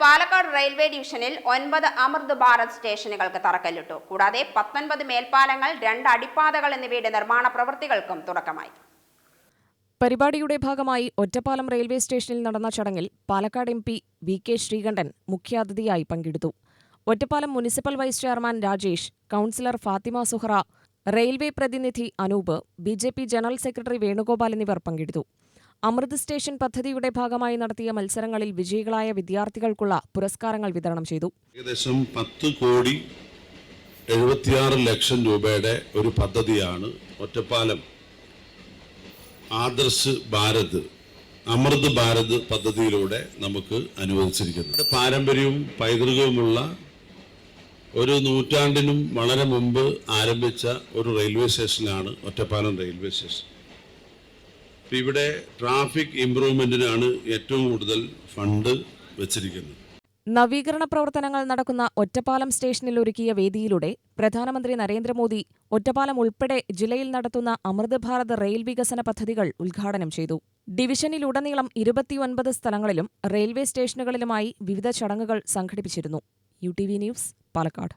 Palakkad railway ഡിവിഷനിൽ ഒൻപത് അമൃത് ഭാരത് സ്റ്റേഷനുകൾക്ക് തറക്കല്ലിട്ടു. കൂടാതെ പത്തൊൻപത് മേൽപ്പാലങ്ങൾ രണ്ട് അടിപ്പാതകൾ എന്നിവയുടെ നിർമ്മാണ പ്രവൃത്തികൾക്കും തുടക്കമായി. പരിപാടിയുടെ ഭാഗമായി ഒറ്റപ്പാലം റെയിൽവേ സ്റ്റേഷനിൽ നടന്ന ചടങ്ങിൽ Palakkad M P V K Sreekandan മുഖ്യാതിഥിയായി പങ്കെടുത്തു. Ottapalam municipal vice chairman Rajesh councillor Fathima Suhara railway പ്രതിനിധി Anoop B general secretary Venugopal എന്നിവർ പങ്കെടുത്തു. അമൃത് സ്റ്റേഷൻ പദ്ധതിയുടെ ഭാഗമായി നടത്തിയ മത്സരങ്ങളിൽ വിജയികളായ വിദ്യാർത്ഥികൾക്കുള്ള പുരസ്കാരങ്ങൾ വിതരണം ചെയ്തു. ഏകദേശം പത്ത് കോടി എഴുപത്തിയാറ് ലക്ഷം രൂപയുടെ ഒരു പദ്ധതിയാണ് ഒറ്റപ്പാലം ആദർശ് ഭാരത് അമൃത് ഭാരത് പദ്ധതിയിലൂടെ നമുക്ക് അനുവദിച്ചിരിക്കുന്നത്. പാരമ്പര്യവും പൈതൃകവുമുള്ള ഒരു നൂറ്റാണ്ടിനും വളരെ മുമ്പ് ആരംഭിച്ച ഒരു റെയിൽവേ സ്റ്റേഷനാണ് ഒറ്റപ്പാലം റെയിൽവേ സ്റ്റേഷൻ. ഇവിടെ ട്രാഫിക് ഇംപ്രൂവ്മെന്റിനാണ് ഏറ്റവും കൂടുതൽ ഫണ്ട് വെച്ചിരിക്കുന്നത്. നവീകരണ പ്രവർത്തനങ്ങൾ നടക്കുന്ന ഒറ്റപ്പാലം സ്റ്റേഷനിൽ ഒരുക്കിയ വേദിയിലൂടെ പ്രധാനമന്ത്രി നരേന്ദ്രമോദി ഒറ്റപ്പാലം ഉൾപ്പെടെ ജില്ലയിൽ നടത്തുന്ന അമൃത് ഭാരത് റെയിൽ വികസന പദ്ധതികൾ ഉദ്ഘാടനം ചെയ്തു. ഡിവിഷനിലുടനീളം ഇരുപത്തിയൊൻപത് സ്ഥലങ്ങളിലും റെയിൽവേ സ്റ്റേഷനുകളിലുമായി വിവിധ ചടങ്ങുകൾ സംഘടിപ്പിച്ചിരുന്നു. U T V news Palakkad.